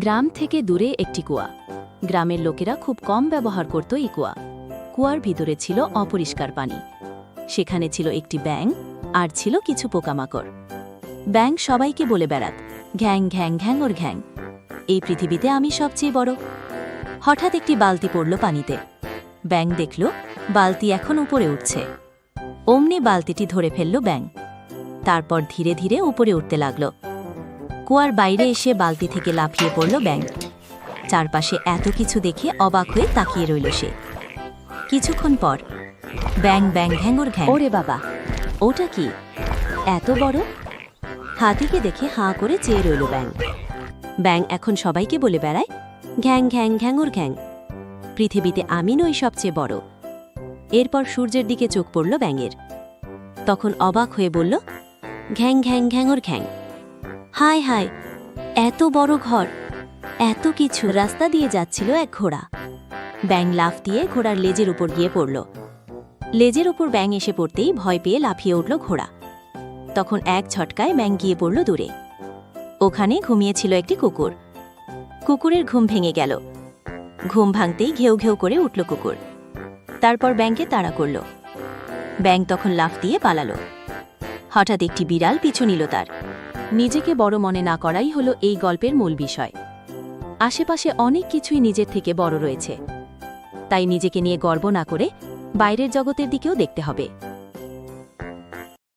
গ্রাম থেকে দূরে একটি কুয়া। গ্রামের লোকেরা খুব কম ব্যবহার করত এই কুয়া। কুয়ার ভিতরে ছিল অপরিষ্কার পানি। সেখানে ছিল একটি ব্যাং আর ছিল কিছু পোকামাকড়। ব্যাং সবাইকে বলে বেড়াত, ঘ্যাং ঘ্যাং ঘ্যাং ওর ঘ্যাং। এই পৃথিবীতে আমি সবচেয়ে বড়। হঠাৎ একটি বালতি পড়ল পানিতে। ব্যাং দেখল, বালতি এখন উপরে উঠছে। অমনি বালতিটি ধরে ফেলল ব্যাং তারপর ধীরে ধীরে উপরে উঠতে লাগল। কুয়ার বাইরে এসে বালতি থেকে লাফিয়ে পড়ল ব্যাং চারপাশে এত কিছু দেখে অবাক হয়ে তাকিয়ে রইল সে। কিছুক্ষণ পর ব্যাং ব্যাং ঘ্যাঙর ঘ্যাং। ওরে বাবা ওটা কি? এত বড়? হাতিকে দেখে হাঁ করে চেয়ে রইল ব্যাং ব্যাং এখন সবাইকে বলে বেড়ায় ঘ্যাং ঘ্যাং ঘ্যাঙর ঘ্যাং। পৃথিবীতে আমি নই সবচেয়ে বড়। এরপর সূর্যের দিকে চোখ পড়ল ব্যাঙের। তখন অবাক হয়ে বলল ঘ্যাং ঘ্যাং ঘ্যাঙর ঘ্যাং। হায় হায়, এত বড় ঘর, এত কিছু। রাস্তা দিয়ে যাচ্ছিল এক ঘোড়া। ব্যাং লাফ দিয়ে ঘোড়ার লেজের উপর গিয়ে পড়ল। লেজের উপর ব্যাং এসে পড়তেই ভয় পেয়ে লাফিয়ে উঠল ঘোড়া। তখন এক ঝটকায় ব্যাং গিয়ে পড়ল দূরে। ওখানে ঘুমিয়েছিল একটি কুকুর। কুকুরের ঘুম ভেঙে গেল। ঘুম ভাঙতেই ঘেউ ঘেউ করে উঠল কুকুর। তারপর ব্যাংকে তাড়া করল। ব্যাং তখন লাফ দিয়ে পালালো। হঠাৎ একটি বিড়াল পিছু নিল তার। নিজেকে বড় মনে না করাই হলো এই গল্পের মূল বিষয়। আশেপাশে অনেক কিছুই নিজের থেকে বড় রয়েছে। তাই নিজেকে নিয়ে গর্ব না করে বাইরের জগতের দিকেও দেখতে হবে।